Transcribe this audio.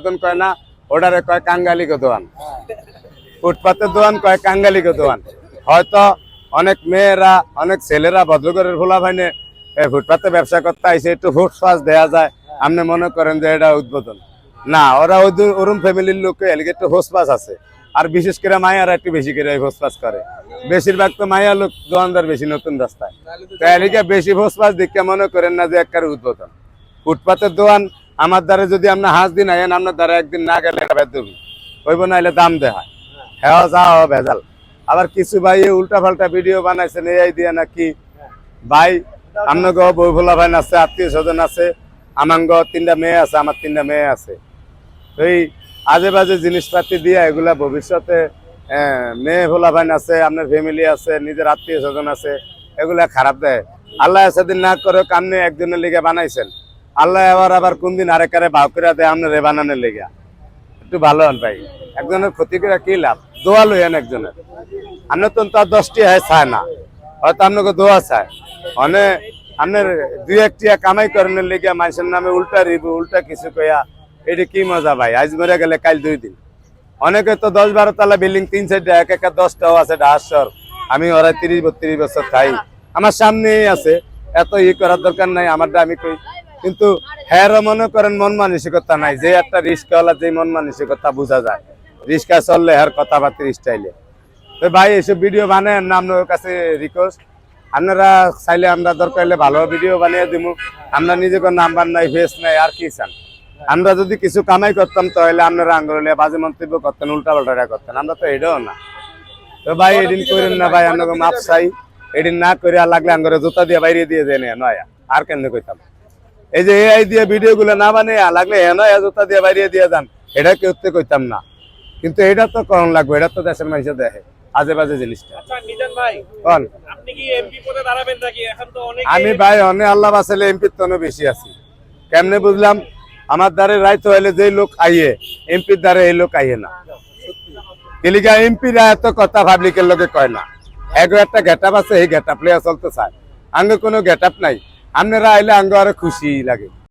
মতন কয় না ওটারে কয় কাঙ্গালিকে দোয়ান। ফুটপাতের দোয়ান কয় কাঙ্গালিকে দোয়ান। হয়তো অনেক মেয়েরা, অনেক ছেলেরা ভদ্রগরের ভোলা ভাইনে ফুটপাতে ব্যবসা করতে আইসে, একটু ফুটপাস দেয়া যায়। আপনি মনে করেন যে এটা উদ্বোধন। না, ওরা ওই- ওরম ফ্যামিলির লোকে এলিগে একটু হোসপাস আছে। আর বিশেষ করে মায়ারা একটু বেশি করে হোসপাস করে। বেশিরভাগ তো মায়া লোক দোয়ানদার বেশি, নতুন রাস্তায়। তো এলিগে বেশি হোসপাস দেখে মনে করেন না যে একবারে উদ্বোধন। ফুটপাতের দোয়ান আমার দ্বারা যদি আপনার হাঁস দিন আইন আপনার দ্বারা একদিন না গেলে এটা বেদ দেবি। হইব না দাম দেয় হ্যাঁ। যা ভেজাল। আবার কিছু ভাই উল্টা ফাল্টা ভিডিও বানাইছেন এই দিয়ে নাকি? ভাই, আপনাকে বই ভোলা ভাই আছে, আত্মীয় স্বজন আছে, আমাঙ্গ তিনটা মেয়ে আছে, আমার তিনটা মেয়ে আছে। তো এই আজে বাজে জিনিসপাতি দিয়ে এগুলা ভবিষ্যতে মেয়ে ভোলা ভাই আছে, আপনার ফ্যামিলি আছে, নিজের আত্মীয় স্বজন আছে, এগুলা খারাপ দেয়। আল্লাহ সেদিন না করে কামনে একজনের লিগে বানাইছেন। আল্লাহ আবার আবার কোন দিন আরেকারে ভাও করে দেয় আপনার এ বানানোর লেগে একটু ভালো হন ভাই। একজনের ক্ষতি করে কি লাভ? দোয়া লইয়েন একজনের। আপনার তো তার দশটি হয় চায় না। হয়তো আপনাকে দোয়া চায়। মানে আপনার দুই একটিয়া কামাই করানোর লেগে মানুষের নামে উল্টা রিবু, উল্টা কিছু কইয়া এটি কি মজা ভাই? আজ মরে গেলে কাল দুই দিন। অনেকে তো দশ বারো তালা বিল্ডিং তিন সাইডে, এক একটা দশটাও আছে ডাহাসর। আমি ওরা তিরিশ, বত্রিশ বছর খাই আমার সামনেই আছে। এত ই করার দরকার নাই, আমারটা আমি কই কিন্তু হ্যাঁ মনে করেন মন মানসিকতা নাই। যে একটা রিস্কওয়ালা যে মন মানসিকতা বোঝা যায়। রিস্কা চললে হ্যার কথাবার্তা স্টাইলে তো ভাই এইসব ভিডিও বানায় না আপনার কাছে রিকোয়েস্ট আপনারা চাইলে আমরা দরকার হলে ভালো ভিডিও বানিয়ে দিব। আমরা নিজেকে নাম্বার নাই ফেস নাই আর কি চান? আমরা যদি কিছু কামাই করতাম তাহলে আপনারা আঙ্গুলে বাজে মন্তব্য করতেন উল্টা পাল্টা করতেন। আমরা তো এটাও না। তো ভাই এদিন করেন না ভাই? আপনাকে মাপ চাই। এদিন না করে আর লাগলে আঙ্গুরে জুতা দিয়ে বাইরে দিয়ে দেয় নয়া। আর কেন কইতাম? এই যে এআই দিয়ে ভিডিও গুলো না বানিয়ে লাগলে নয় জুতা দিয়ে বাইরে দিয়ে যান। এটা কেউ তো কইতাম না। কিন্তু এটা তো করণ লাগবে এটা তো দেশের মানুষে দেখে আজে বাজে জিনিসটা। আচ্ছা তো আমি ভাই অনেক আল্লাহ বাসালে এমপির তনে বেশি আছি। কেমনে বুঝলাম? আমার দ্বারে রাইত হইলে যে লোক আইয়ে এমপির দ্বারে এই লোক আইয়ে না। এলিগা এমপিরা এত কথা পাবলিকের লোকে কয় না। এগো একটা গেটআপ আছে এই গেটআপ লিয়া চলতে চায়। আঙ্গে কোনো গেটআপ নাই। আপনারা আইলে আঙ্গ আরও খুশি লাগে।